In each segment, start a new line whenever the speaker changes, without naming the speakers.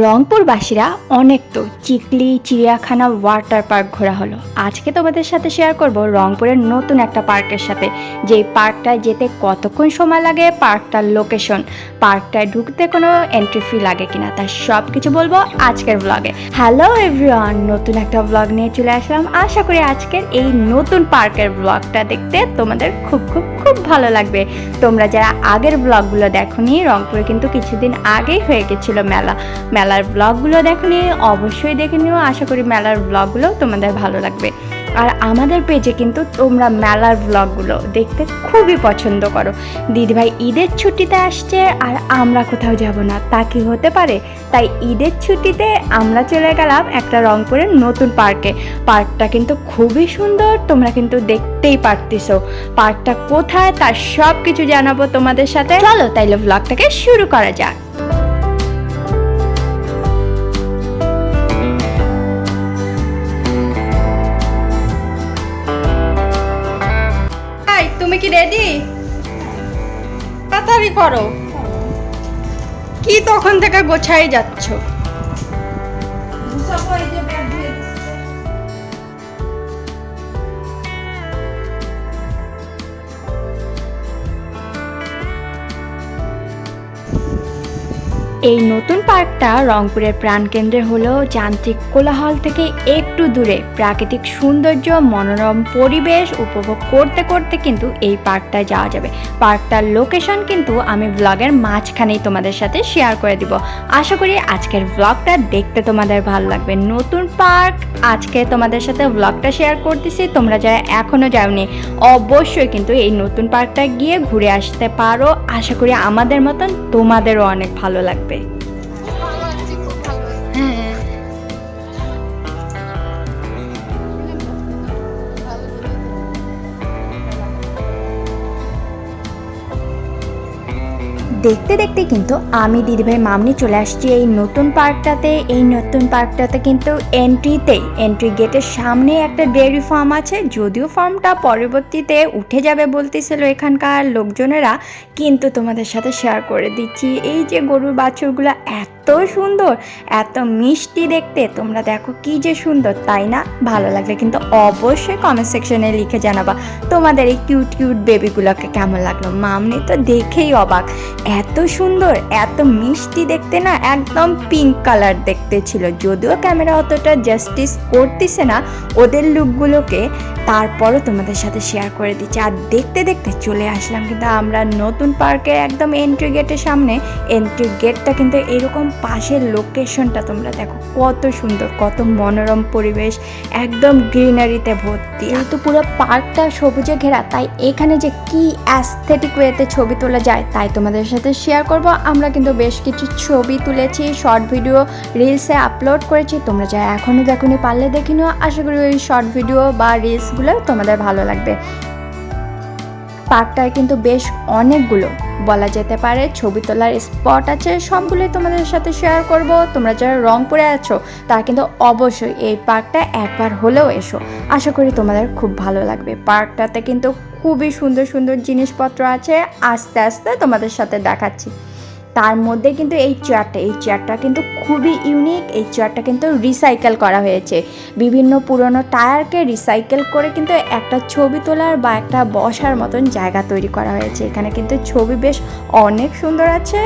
রংপুরবাসীরা অনেক তো চিকলি, চিড়িয়াখানা, ওয়াটার পার্ক ঘোরা হলো। আজকে তোমাদের সাথে শেয়ার করব রংপুরের নতুন একটা পার্কের সাথে। যেই পার্কটায় যেতে কতক্ষণ সময় লাগে, পার্কটার লোকেশন পার্কটায় ঢুকতে কোনো এন্ট্রি ফি লাগে কিনা তার সব কিছু বলব আজকের ব্লগে হ্যালো এভরিওয়ান নতুন একটা ব্লগ নিয়ে চলে আসলাম। আশা করি আজকের এই নতুন পার্কের ব্লগটা দেখতে তোমাদের খুব খুব খুব ভালো লাগবে। তোমরা যারা আগের ব্লগগুলো দেখো নি রংপুরে কিন্তু কিছুদিন আগেই হয়ে গেছিল মেলা। মেলার ব্লগগুলো দেখোনি অবশ্যই দেখে নিও। আশা করি মেলার ব্লগগুলো তোমাদের ভালো লাগবে। আর আমাদের পেজে কিন্তু তোমরা মেলার ব্লগগুলো দেখতে খুবই পছন্দ করো। দিদিভাই ঈদের ছুটিতে আসছে আর আমরা কোথাও যাব না। তা কি হতে পারে? তাই ঈদের ছুটিতে আমরা চলে গেলাম একটা রংপুরের নতুন পার্কে পার্কটা কিন্তু খুবই সুন্দর, তোমরা কিন্তু দেখতেই পারতেছো। পার্কটা কোথায়, তার সব কিছু জানাব তোমাদের সাথে। চলো তাইলে ব্লগটাকে শুরু করা যাক।
তুমি কি রেডি তাড়াতাড়ি করো। কি তখন থেকে গোছাই যাচ্ছ?
এই নতুন পার্কটা রংপুরের প্রাণকেন্দ্রে হলেও যান্ত্রিক কোলাহল থেকে একটু দূরে। প্রাকৃতিক সৌন্দর্য, মনোরম পরিবেশ উপভোগ করতে করতে কিন্তু এই পার্কটায় যাওয়া যাবে। পার্কটার লোকেশন কিন্তু আমি ব্লগের মাঝখানেই তোমাদের সাথে শেয়ার করে দিব। আশা করি আজকের ব্লগটা দেখতে তোমাদের ভালো লাগবে। নতুন পার্ক, আজকে তোমাদের সাথে ব্লগটা শেয়ার করতেছি, তোমরা যারা এখনও যাওনি, অবশ্যই কিন্তু এই নতুন পার্কটা গিয়ে ঘুরে আসতে পারো। আশা করি আমাদের মতন তোমাদেরও অনেক ভালো লাগবে। দেখতে দেখতে কিন্তু আমি দিদিভাই মামনি চলে আসছি এই নতুন পার্কটাতে। এই নতুন পার্কটাতে কিন্তু এন্ট্রিতেই এন্ট্রি গেটের সামনে একটা ডেয়ারি ফার্ম আছে। যদিও ফার্মটা পরবর্তীতে উঠে যাবে বলতেছিল এখানকার লোকজনেরা, কিন্তু তোমাদের সাথে শেয়ার করে দিচ্ছি। এই যে গরুর বাছুরগুলো এত সুন্দর, এত মিষ্টি দেখতে। তোমরা দেখো কি যে সুন্দর, তাই না? ভালো লাগলে কিন্তু অবশ্যই কমেন্ট সেকশনে লিখে জানাবা, তোমাদের এই কিউট কিউট বেবিগুলোকে কেমন লাগল? মামনি তো দেখেই অবাক। এত সুন্দর, এত মিষ্টি দেখতে না, একদম পিঙ্ক কালার দেখতে ছিল। যদিও ক্যামেরা অতটা জাস্টিস করতেছে না, ওদের লুকগুলোকে তারপরও তোমাদের সাথে শেয়ার করে দিচ্ছি। আর দেখতে দেখতে চলে আসলাম কিন্তু আমরা নতুন পার্কের একদম এন্ট্রি গেটের সামনে। এন্ট্রি গেটটা কিন্তু এরকম পাশের লোকেশনটা তোমরা দেখো, কত সুন্দর, কত মনোরম পরিবেশ, একদম গ্রিনারিতে ভর্তি। যেহেতু পুরো পার্কটা সবুজে ঘেরা, তাই এখানে যে কি অ্যাস্থেটিক ওয়েতে ছবি তোলা যায়, তাই তোমাদের সাথে শেয়ার করব। আমরা কিন্তু বেশ কিছু ছবি তুলেছি শর্ট ভিডিও রিলসে আপলোড করেছি। তোমরা যা এখনও দেখোনি পারলে দেখে নিও। আশা করি ওই শর্ট ভিডিও বা রিলসগুলো তোমাদের ভালো লাগবে। পার্কটায় কিন্তু বেশ অনেকগুলো, বলা যেতে পারে ছবি তোলার স্পট আছে, সবগুলোই তোমাদের সাথে শেয়ার করব। তোমরা যারা রংপুরে আছো, তারা কিন্তু অবশ্যই এই পার্কটা একবার হলেও এসো। আশা করি তোমাদের খুব ভালো লাগবে। পার্কটাতে কিন্তু খুবই সুন্দর সুন্দর জিনিসপত্র আছে। আস্তে আস্তে তোমাদের সাথে দেখাচ্ছি। তার মধ্যে কিন্তু এই চেয়ারটা এই চেয়ারটা কিন্তু খুবই ইউনিক এই চেয়ারটা কিন্তু রিসাইকেল করা হয়েছে। বিভিন্ন পুরনো টায়ারকে রিসাইকেল করে কিন্তু একটা ছবি তোলার বা একটা বসার মতন জায়গা তৈরি করা হয়েছে। এখানে কিন্তু ছবি বেশ অনেক সুন্দর আছে,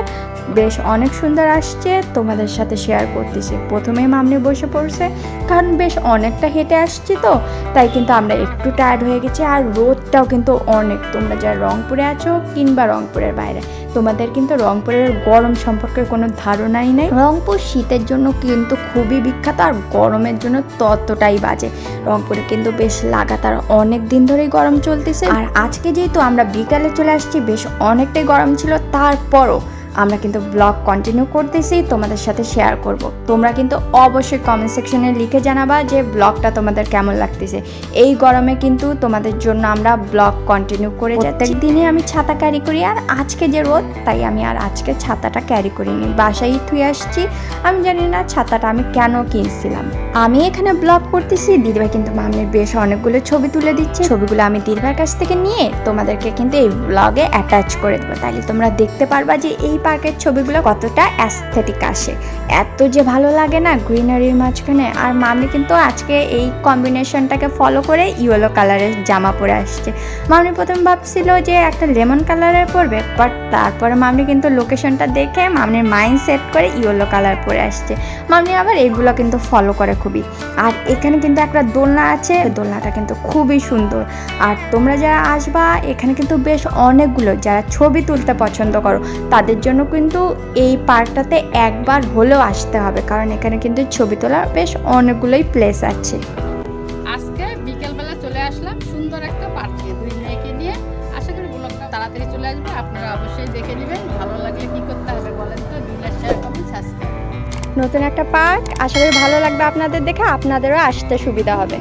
বেশ অনেক সুন্দর আসছে। তোমাদের সাথে শেয়ার করতেছি। প্রথমে মামনি বসে পড়ছে, কারণ বেশ অনেকটা হেঁটে আসছি তো, তাই কিন্তু আমরা একটু টায়ার্ড হয়ে গেছি। আর রোদটাও কিন্তু অনেক। তোমরা যারা রংপুরে আছো কিংবা রংপুরের বাইরে, তোমাদের কিন্তু রংপুরের গরম সম্পর্কে কোনো ধারণাই নেই। রংপুর শীতের জন্য কিন্তু খুবই বিখ্যাত আর গরমের জন্য ততটাই বাজে। রংপুরে কিন্তু বেশ লাগাতার অনেক দিন ধরেই গরম চলতেছে। আর আজকে যেহেতু আমরা বিকালে চলে আসছি, বেশ অনেকটাই গরম ছিল, তারপরও আমরা কিন্তু ব্লগ কন্টিনিউ করতেছি, তোমাদের সাথে শেয়ার করব। তোমরা কিন্তু অবশ্যই কমেন্ট সেকশনে লিখে জানাবা যে ব্লগটা তোমাদের কেমন লাগতেছে। এই গরমে কিন্তু তোমাদের জন্য আমরা ব্লগ কন্টিনিউ করে প্রত্যেক দিনে আমি ছাতা ক্যারি করি, আর আজকে যে রোদ, তাই আমি আর আজকে ছাতাটা ক্যারি করিনি। বাসায় থুয়ে আসছি, আমি জানি না ছাতাটা আমি কেন কিনছিলাম। আমি এখানে ব্লগ করতেছি। দিদিভাই কিন্তু মামির বেশ অনেকগুলো ছবি তুলে দিচ্ছে। ছবিগুলো আমি দিদিভাইয়ের কাছ থেকে নিয়ে তোমাদেরকে কিন্তু এই ব্লগে অ্যাটাচ করে দেবো। তাহলে তোমরা দেখতে পারবা যে এই পার্কের ছবিগুলো কতটা অ্যাস্থেটিক আসে। এত যে ভালো লাগে না গ্রিনারির মাঝখানে। আর মামি কিন্তু আজকে এই কম্বিনেশনটাকে ফলো করে ইয়েলো কালারের জামা পরে আসছে। মামনি প্রথম ভাবছিল যে একটা লেমন কালারের পরবে বাট তারপরে মামনি কিন্তু লোকেশনটা দেখে মামনির মাইন্ড সেট করে ইয়েলো কালার পরে আসছে। মামনি আবার এইগুলো কিন্তু ফলো করে খুবই। আর এখানে কিন্তু একটা দোলনা আছে দোলনাটা কিন্তু খুবই সুন্দর। আর তোমরা যারা আসবা, এখানে কিন্তু বেশ অনেকগুলো, যারা ছবি তুলতে পছন্দ করো, তাদের জন্য কিন্তু এই পার্কটাতে একবার হলেও আসতে হবে, কারণ এখানে কিন্তু ছবি তোলার বেশ অনেকগুলোই প্লেস আছে।
নতুন একটা পার্ক। করি ভালো লাগবে আপনাদের দেখে। আপনাদেরও আসতে সুবিধা হবে।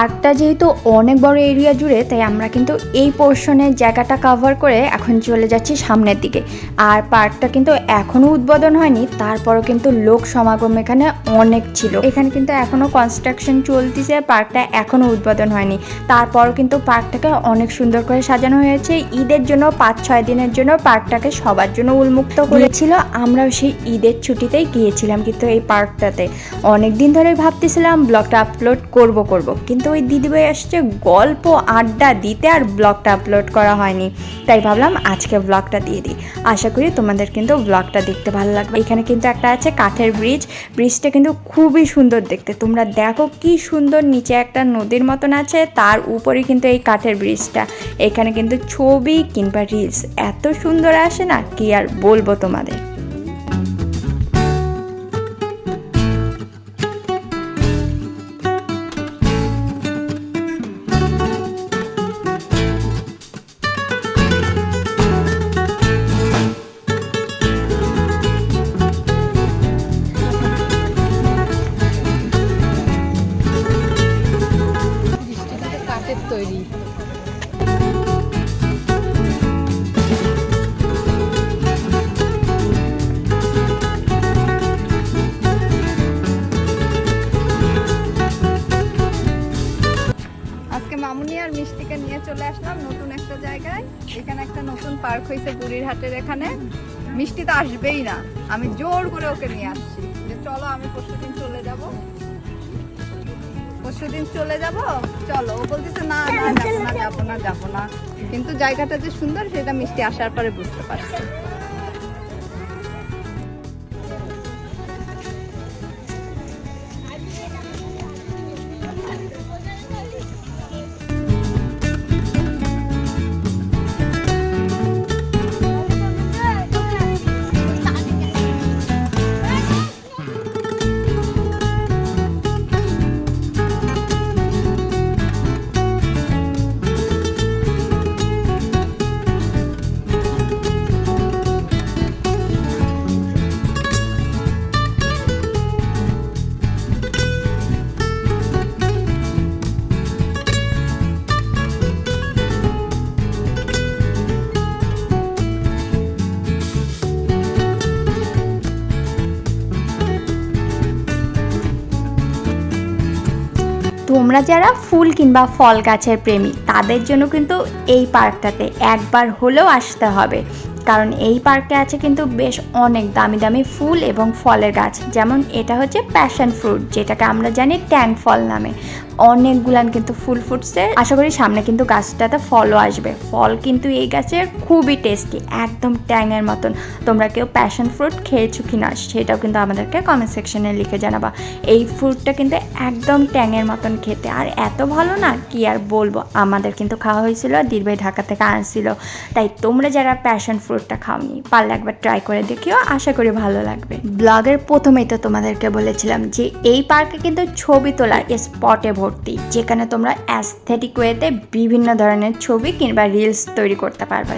và পার্কটা যেহেতু অনেক বড় এরিয়া জুড়ে, তাই আমরা কিন্তু এই পোর্শনের জায়গাটা কভার করে এখন চলে যাচ্ছি সামনের দিকে। আর পার্কটা কিন্তু এখনও উদ্বোধন হয়নি, তারপরও কিন্তু লোক সমাগম এখানে অনেক ছিল। এখানে কিন্তু এখনও কনস্ট্রাকশন চলতেছে, পার্কটা এখনও উদ্বোধন হয়নি। তারপরও কিন্তু পার্কটাকে অনেক সুন্দর করে সাজানো হয়েছে। ঈদের জন্য, পাঁচ ছয় দিনের জন্য পার্কটাকে সবার জন্য উন্মুক্ত করেছিল আমরাও সেই ঈদের ছুটিতেই গিয়েছিলাম কিন্তু এই পার্কটাতে। অনেক দিন ধরে ভাবতেছিলাম, ব্লগটা আপলোড করব করব। কিন্তু ওই দিদিভাই আসছে গল্প, আড্ডা দিতে আর ব্লগটা আপলোড করা হয়নি। তাই ভাবলাম আজকে ব্লগটা দিয়ে দিই। আশা করি তোমাদের কিন্তু ব্লগটা দেখতে ভালো লাগবে। এখানে কিন্তু একটা আছে কাঠের ব্রিজ ব্রিজটা কিন্তু খুবই সুন্দর দেখতে। তোমরা দেখো কি সুন্দর নিচে একটা নদীর মতন আছে, তার উপরে কিন্তু এই কাঠের ব্রিজটা এখানে কিন্তু ছবি কিংবা রিলস এত সুন্দর আসে না? কি আর বলব তোমাদের?
তৈরি।
মামুনি আর মিষ্টিকে নিয়ে চলে আসলাম নতুন একটা জায়গায়। এখানে একটা নতুন পার্ক হয়েছে এখানে। মিষ্টি তো আসবেই না। আমি জোর করে ওকে নিয়ে আসছি। যে চলো আমি পরশুদিন চলে পরশুদিন চলে যাব। চলো ও বলতেছে না না যাব না যাব না যাব না। কিন্তু জায়গাটা যে সুন্দর সেটা মিষ্টি আসার পরে বুঝতে পারছি।
তোমরা যারা ফুল কিংবা ফল গাছের প্রেমী, তাদের জন্য কিন্তু এই পার্কটাতে একবার হলেও আসতে হবে। কারণ এই পার্কে আছে কিন্তু বেশ অনেক দামি দামি ফুল এবং ফলের গাছ। যেমন এটা হচ্ছে প্যাশন ফ্রুট যেটাকে আমরা জানি ট্যাং ফল নামে। অনেকগুলান কিন্তু ফুল ফুটছে। আশা করি সামনে কিন্তু গাছটাতে ফলও আসবে। ফল কিন্তু এই গাছের খুবই টেস্টি একদম ট্যাংয়ের মতন। তোমরা কেউ প্যাশন ফ্রুট খেয়েছো কি না সেটাও কিন্তু আমাদেরকে কমেন্ট সেকশনে লিখে জানাবা। এই ফ্রুটটা কিন্তু একদম ট্যাংয়ের মতন খেতে। আর এত ভালো না, কি আর বলব? আমাদের কিন্তু খাওয়া হয়েছিল দিলভাই ঢাকা থেকে আনছিল। তাই তোমরা যারা প্যাশন ফ্রুটটা খাওনি, পারলে একবার ট্রাই করে দেখিও, আশা করি ভালো লাগবে। ব্লগের প্রথমেই তো তোমাদেরকে বলেছিলাম যে, এই পার্কে কিন্তু ছবি তোলার স্পটে ভর্তি যেখানে তোমরা অ্যাস্থেটিক ওয়েতে বিভিন্ন ধরনের ছবি কিংবা রিলস তৈরি করতে পারবে।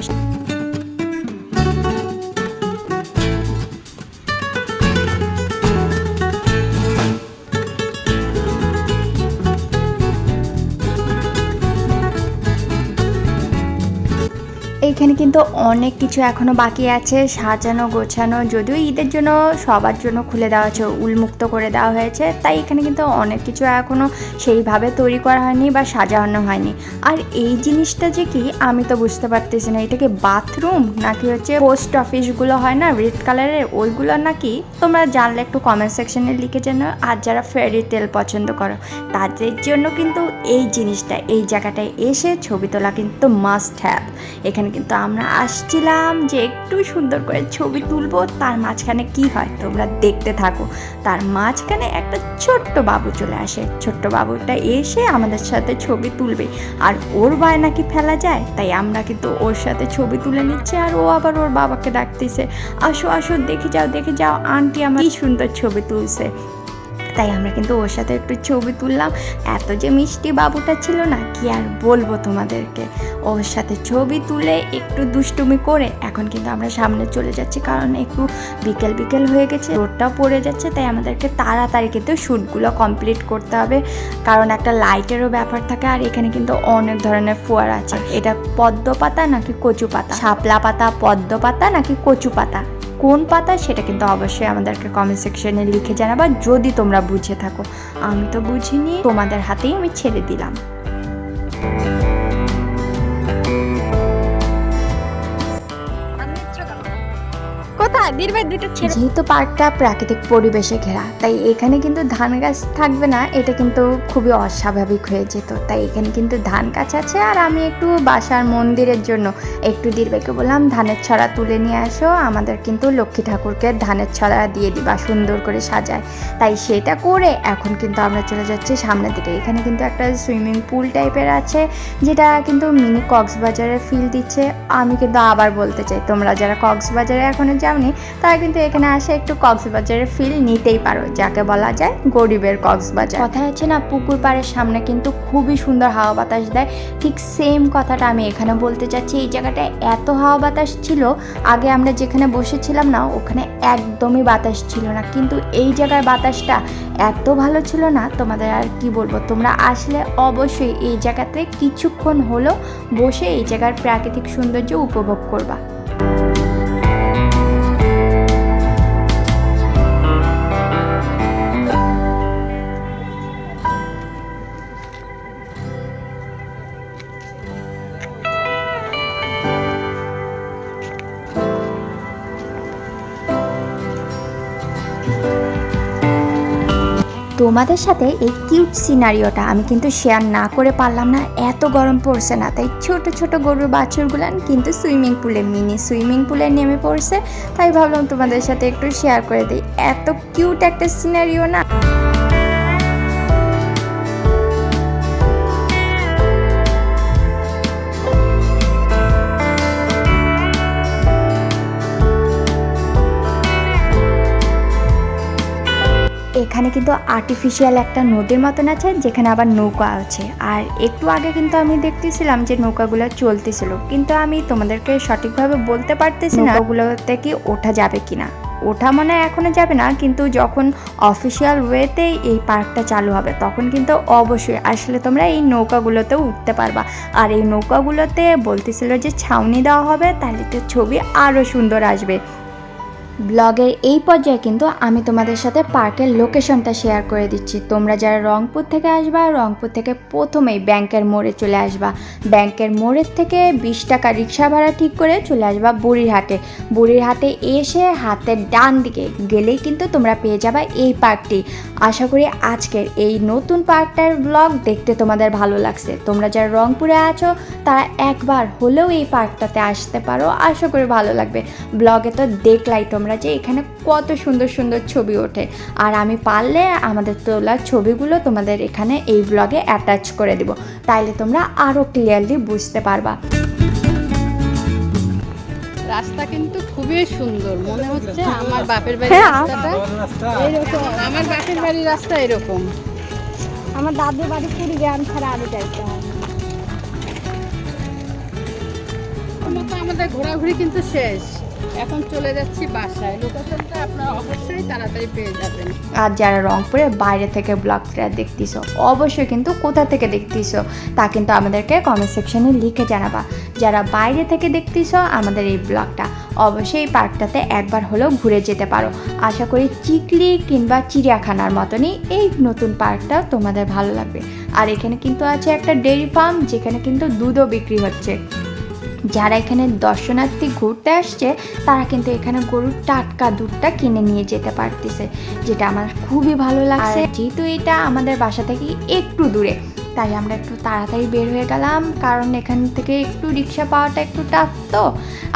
এইখানে কিন্তু অনেক কিছু এখনও বাকি আছে, সাজানো, গোছানো, যদিও ঈদের জন্য সবার জন্য খুলে দেওয়া হয়েছে উন্মুক্ত করে দেওয়া হয়েছে, তাই এখানে কিন্তু অনেক কিছু এখনও সেইভাবে তৈরি করা হয়নি বা সাজানো হয়নি। আর এই জিনিসটা যে কি, আমি তো বুঝতে পারতেছি না, এটা কি বাথরুম নাকি হচ্ছে পোস্ট অফিসগুলো হয় না, রেড কালারের ওইগুলো নাকি? তোমরা জানলে একটু কমেন্ট সেকশনে লিখে জানো, আর যারা ফেরি টেল পছন্দ করো, তাদের জন্য কিন্তু এই জিনিসটা, এই জায়গাটায় এসে ছবি তোলা কিন্তু মাস্ট হ্যাভ এখানে কিন্তু আমরা আসছিলাম যে একটু সুন্দর করে ছবি তুলবো, তার মাঝখানে কি হয় তোমরা দেখতে থাকো। তার মাঝখানে একটা ছোট্ট বাবু চলে আসে। ছোট্ট বাবুটা এসে আমাদের সাথে ছবি তুলবে। আর ওর বায়না নাকি ফেলা যায়? তাই আমরা কিন্তু ওর সাথে ছবি তুলে নিচ্ছি আর ও আবার ওর বাবাকে ডাকতেছে। আসো আসো, দেখে যাও দেখে যাও, আন্টি আমার কি সুন্দর ছবি তুলছে। তাই আমরা কিন্তু ওর সাথে একটু ছবি তুললাম। এত যে মিষ্টি বাবুটা ছিল না, কি আর বলব তোমাদেরকে? ওর সাথে ছবি তুলে একটু দুষ্টুমি করে এখন কিন্তু আমরা সামনে চলে যাচ্ছি কারণ একটু বিকেল বিকেল হয়ে গেছে রোডটাও পড়ে যাচ্ছে, তাই আমাদেরকে তাড়াতাড়ি কিন্তু শ্যুটগুলো কমপ্লিট করতে হবে। কারণ একটা লাইটেরও ব্যাপার থাকে আর এখানে কিন্তু অনেক ধরনের ফোয়ার আছে। এটা পদ্ম পাতা নাকি কচু পাতা? শাপলা পাতা, পদ্ম পাতা নাকি কচু পাতা? কোন পাতা সেটা কিন্তু অবশ্যই আমাদেরকে কমেন্ট সেকশনে লিখে জানাবা, যদি তোমরা বুঝে থাকো। আমি তো বুঝিনি, তোমাদের হাতেই আমি ছেড়ে দিলাম। যেহেতু পার্কটা প্রাকৃতিক পরিবেশে ঘেরা, তাই এখানে কিন্তু ধান গাছ থাকবে না, এটা কিন্তু খুবই অস্বাভাবিক হয়ে যেত। তাই এখানে কিন্তু ধান গাছ আছে, আর আমি একটু বাসার মন্দিরের জন্য একটু দিদিভাইকে বললাম, ধানের ছড়া তুলে নিয়ে আসো, আমাদের কিন্তু লক্ষ্মী ঠাকুরকে ধানের ছড়া দিয়ে দিবা, সুন্দর করে সাজায়। তাই সেটা করে এখন কিন্তু আমরা চলে যাচ্ছি সামনের দিকে। এখানে কিন্তু একটা সুইমিং পুল টাইপের আছে, যেটা কিন্তু মিনি কক্সবাজারের ফিল দিচ্ছে। আমি কিন্তু আবার বলতে চাই, তোমরা যারা কক্সবাজারে এখনও যাওনি তারা কিন্তু এখানে আসে একটু কক্সবাজারের ফিল নিতেই পারো, যাকে বলা যায় গরিবের কক্সবাজার। কথা হচ্ছে না, পুকুর পাড়ের সামনে কিন্তু খুবই সুন্দর হাওয়া বাতাস দেয়। ঠিক সেম কথাটা আমি এখানে বলতে চাচ্ছি, এই জায়গাটায় এত হাওয়া বাতাস ছিল, আগে আমরা যেখানে বসেছিলাম না, ওখানে একদমই বাতাস ছিল না। কিন্তু এই জায়গার বাতাসটা এত ভালো ছিল না, তোমাদের আর কি বলব, তোমরা আসলে অবশ্যই এই জায়গাতে কিছুক্ষণ হলেও বসে এই জায়গার প্রাকৃতিক সৌন্দর্য উপভোগ করবা। তোমাদের সাথে এই কিউট সিনারিওটা আমি কিন্তু শেয়ার না করে পারলাম না। এত গরম পড়ছে না, তাই ছোট ছোট গরুর বাছুরগুলান কিন্তু সুইমিং পুলে, মিনি সুইমিং পুলে নেমে পড়ছে। তাই ভাবলাম তোমাদের সাথে একটু শেয়ার করে দিই। এত কিউট একটা সিনারিও না। এখানে কিন্তু আর্টিফিশিয়াল একটা নদীর মতন আছে, যেখানে আবার নৌকা আছে। আর একটু আগে কিন্তু আমি দেখতেছিলাম যে নৌকাগুলো চলতেছিল। কিন্তু আমি তোমাদেরকে সঠিকভাবে বলতে পারতেছি না ওগুলোতে কি ওঠা যাবে কিনা। ওঠা মনে হয় এখনও যাবে না, কিন্তু যখন অফিসিয়াল ওয়েতে এই পার্কটা চালু হবে, তখন কিন্তু অবশ্যই আসলে তোমরা এই নৌকাগুলোতেও উঠতে পারবা। আর এই নৌকাগুলোতে বলতেছিল যে ছাউনি দেওয়া হবে, তাহলে তো ছবি আরও সুন্দর আসবে। ব্লগের এই পর্যায়ে কিন্তু আমি তোমাদের সাথে পার্কের লোকেশনটা শেয়ার করে দিচ্ছি। তোমরা যারা রংপুর থেকে আসবা, রংপুর থেকে প্রথমেই ব্যাংকের মোড়ে চলে আসবা। ব্যাংকের মোড়ের থেকে বিশ টাকা রিক্সা ভাড়া ঠিক করে চলে আসবা বুড়িরহাটে। বুড়িরহাটে এসে হাতের ডান দিকে গেলেই কিন্তু তোমরা পেয়ে যাবা এই পার্কটি। আশা করি আজকের এই নতুন পার্কটার ব্লগ দেখতে তোমাদের ভালো লাগছে। তোমরা যারা রংপুরে আছো, তারা একবার হলেও এই পার্কটাতে আসতে পারো। আশা করি ভালো লাগবে। ব্লগে তো দেখলাই তোমরা। যে এখানে কত সুন্দর সুন্দর ছবি ওঠে। আর আমি পারলে আমাদের তোলা ছবিগুলো তোমাদের এখানে এই ব্লগে অ্যাটাচ করে দেব। তাইলে তোমরা আরও ক্লিয়ারলি বুঝতে পারবা।
রাস্তা কিন্তু খুবই সুন্দর। মনে হচ্ছে আমার বাপের বাড়ির
হ্যাঁ।
রাস্তাটা এরকম। আমার বাপের বাড়ির রাস্তা এরকম।
আমার দাদুর বাড়ি পুরী গ্রাম ছাড়া আরও যাইতে হয়
আমাদের ঘোরাঘুরি কিন্তু শেষ। এখন চলে যাচ্ছি বাসায়। লোকেশনটা আপনারা অবশ্যই তাড়াতাড়ি পেয়ে যাবেন।
আর যারা রংপুরের বাইরে থেকে ব্লগটা দেখতেছো, অবশ্যই কিন্তু কোথা থেকে দেখতেছো, তা কিন্তু আমাদেরকে কমেন্ট সেকশনে লিখে জানাবা। যারা বাইরে থেকে দেখতেছো, আমাদের এই ব্লগটা অবশ্যই পার্কটাতে একবার হলেও ঘুরে যেতে পারো। আশা করি চিকলি কিংবা চিড়িয়াখানার মতনই এই নতুন পার্কটা তোমাদের ভালো লাগবে। আর এখানে কিন্তু আছে একটা ডেয়ারি ফার্ম, যেখানে কিন্তু দুধও বিক্রি হচ্ছে। যারা এখানে দর্শনার্থী ঘুরতে আসছে তারা কিন্তু এখানে গরুর টাটকা দুধটা কিনে নিয়ে যেতে পারতেছে যেটা আমার খুবই ভালো লাগছে। যেহেতু এটা আমাদের বাসা থেকে একটু দূরে তাই আমরা একটু তাড়াতাড়ি বের হয়ে গেলাম কারণ এখান থেকে একটু রিক্সা পাওয়াটা একটু টাফ তো।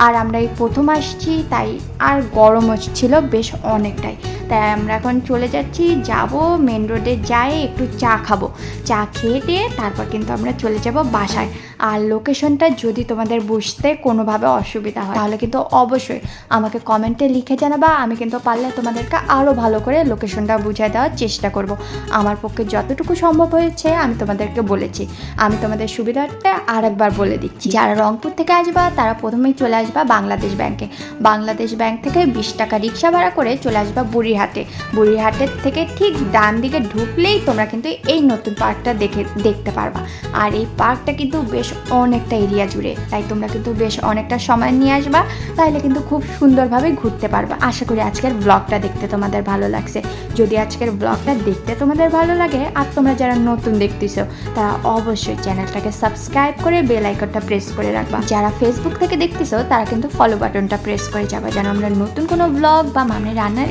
আর আমরা এই প্রথম আসছি তাই আর গরমও ছিল বেশ অনেকটাই। তাই আমরা এখন চলে যাচ্ছি, যাব মেন রোডে যাই একটু চা খাব। চা খেয়ে দিয়ে তারপর কিন্তু আমরা চলে যাব বাসায়। আর লোকেশনটা যদি তোমাদের বুঝতে কোনোভাবে অসুবিধা হয়, তাহলে কিন্তু অবশ্যই আমাকে কমেন্টে লিখে জানাবা। আমি কিন্তু পারলে তোমাদেরকে আরও ভালো করে লোকেশনটা বুঝিয়ে দেওয়ার চেষ্টা করব। আমার পক্ষে যতটুকু সম্ভব হয়েছে আমি তোমাদেরকে বলেছি। আমি তোমাদের সুবিধার্থে আরেকবার বলে দিচ্ছি। যারা রংপুর থেকে আসবা, তারা প্রথমেই চলে আসবা বাংলাদেশ ব্যাংকে। বাংলাদেশ ব্যাংক থেকে বিশ টাকা রিক্সা ভাড়া করে চলে আসবা বুড়িরহাটে বুড়িরহাটের থেকে ঠিক ডান দিকে ঢুকলেই তোমরা কিন্তু এই নতুন পার্কটা দেখে, দেখতে পারবা। আর এই পার্কটা কিন্তু বেশ অনেকটা এরিয়া জুড়ে। তাই তোমরা কিন্তু বেশ অনেকটা সময় নিয়ে আসবা তাহলে কিন্তু খুব সুন্দরভাবে ঘুরতে পারবা। আশা করি আজকের ব্লগটা দেখতে তোমাদের ভালো লাগছে। যদি আজকের ব্লগটা দেখতে তোমাদের ভালো লাগে, আর তোমরা যারা নতুন দেখতেছো, তারা অবশ্যই চ্যানেলটাকে সাবস্ক্রাইব করে বেল আইকনটা প্রেস করে রাখবা। যারা ফেসবুক থেকে দেখতেছো, তারা কিন্তু ফলো বাটনটা প্রেস করে যাবা, যেন আমরা নতুন কোনো ব্লগ বা মামনি রান্নার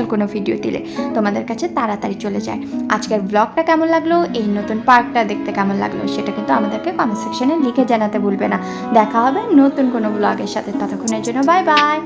স্পেশাল কোনো ভিডিও দিলে তোমাদের কাছে তাড়াতাড়ি চলে যায়। আজকের ব্লগটা কেমন লাগল, এই নতুন পার্কটা দেখতে কেমন লাগল, সেটা কিন্তু আমাদেরকে কমেন্ট সেকশনে লিখে জানাতে ভুলবে না। দেখা হবে নতুন কোনো ব্লগের সাথে। ততক্ষণের জন্য বাই বাই